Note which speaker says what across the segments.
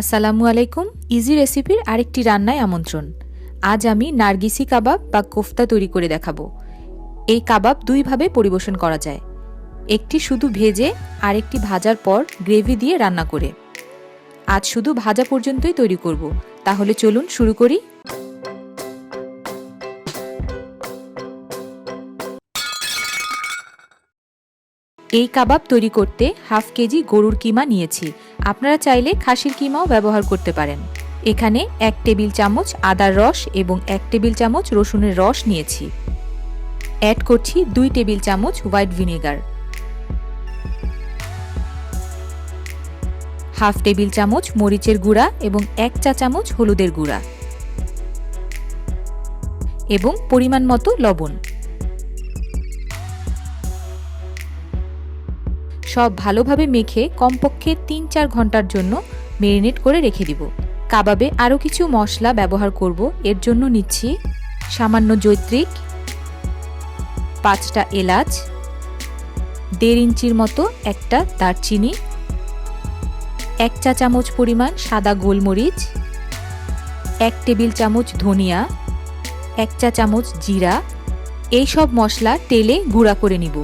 Speaker 1: আসসালামু আলাইকুম ইজি রেসিপির আরেকটি রান্নায় আমন্ত্রণ। আজ আমি নার্গিসি কাবাব বা কোফতা তৈরি করে দেখাবো। এই কাবাব দুইভাবে পরিবেশন করা যায়। একটি শুধু ভেজে আরেকটি ভাজার পর গ্রেভি দিয়ে রান্না করে। আজ শুধু ভাজা পর্যন্তই তৈরি করব। তাহলে চলুন শুরু করি। এই কাবাব তৈরি করতে হাফ কেজি গরুর কিমা নিয়েছি। আপনারা চাইলে খাসির কিমাও ব্যবহার করতে পারেন। এখানে এক টেবিল চামচ আদার রস এবং এক টেবিল চামচ রসুনের রস নিয়েছি। অ্যাড করছি দুই টেবিল চামচ হোয়াইট ভিনেগার। হাফ টেবিল চামচ মরিচের গুঁড়া এবং এক চা চামচ হলুদের গুঁড়া। এবং পরিমাণ মতো লবণ। সব ভালোভাবে মেখে কমপক্ষে তিন চার ঘণ্টার জন্য মেরিনেট করে রেখে দিব। কাবাবে আরও কিছু মশলা ব্যবহার করব। এর জন্য নিচ্ছি সামান্য জৈত্রিক, পাঁচটা এলাচ, দেড় ইঞ্চির মতো একটা দারচিনি, এক চা চামচ পরিমাণ সাদা গোলমরিচ, এক টেবিল চামচ ধনিয়া, এক চা চামচ জিরা। এই সব মশলা তেলে গুঁড়া করে নিব।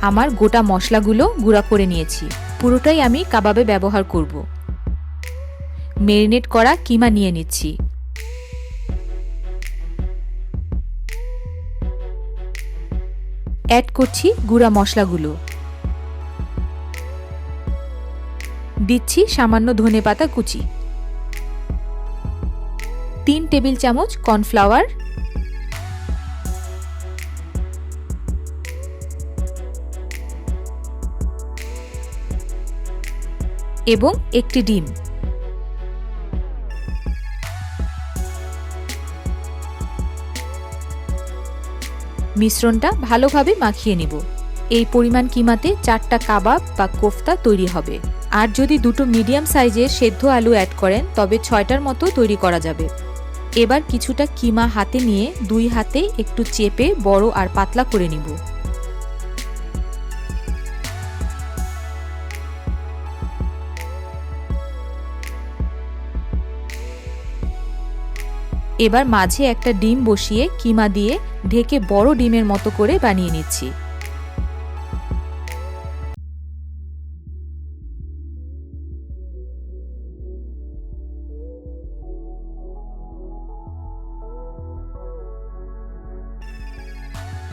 Speaker 1: আমার গোটা মশলাগুলো গুঁড়া করে নিয়েছি। পুরোটাই আমি কাবাবে ব্যবহার করব। মেরিনেট করা কিমা নিয়ে নিচ্ছি। অ্যাড করছি গুঁড়া মশলাগুলো। দিচ্ছি সামান্য ধনে পাতা কুচি। তিন টেবিল চামচ কর্নফ্লাওয়ার। এবং একটি ডিম। মিশ্রণটা ভালোভাবে মাখিয়ে নিব। এই পরিমাণ কিমাতে চারটা কাবাব বা কোফতা তৈরি হবে। আর যদি দুটো মিডিয়াম সাইজের সেদ্ধ আলু অ্যাড করেন, তবে ছয়টার মতো তৈরি করা যাবে। এবার কিছুটা কিমা হাতে নিয়ে দুই হাতে একটু চেপে বড় আর পাতলা করে নিব। এবার মাঝে একটা ডিম বসিয়ে কিমা দিয়ে ঢেকে বড় ডিমের মতো করে বানিয়ে নিচ্ছি।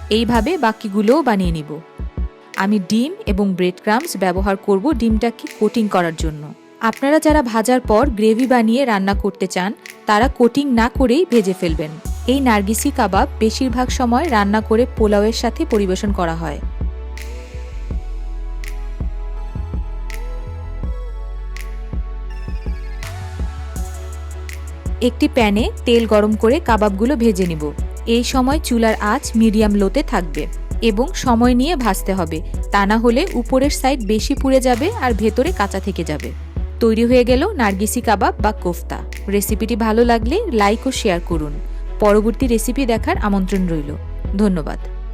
Speaker 1: এইভাবে বাকিগুলোও বানিয়ে নিব। আমি ডিম এবং ব্রেড ক্রামস ব্যবহার করব ডিমটাকে কোটিং করার জন্য। আপনারা যারা ভাজার পর গ্রেভি বানিয়ে রান্না করতে চান, তারা কোটিং না করেই ভেজে ফেলবেন। এই নার্গিসি কাবাব বেশিরভাগ সময় রান্না করে পোলাওয়ের সাথে পরিবেশন করা হয়। একটি প্যানে তেল গরম করে কাবাবগুলো ভেজে নিব। এই সময় চুলার আঁচ মিডিয়াম লোতে থাকবে এবং সময় নিয়ে ভাজতে হবে। তা না হলে উপরের সাইড বেশি পুড়ে যাবে আর ভেতরে কাঁচা থেকে যাবে। তৈরি হয়ে গেল নার্গিসি কাবাব বা কোফতা। রেসিপিটি ভালো লাগলে লাইক ও শেয়ার করুন। পরবর্তী রেসিপি দেখার আমন্ত্রণ রইল। ধন্যবাদ।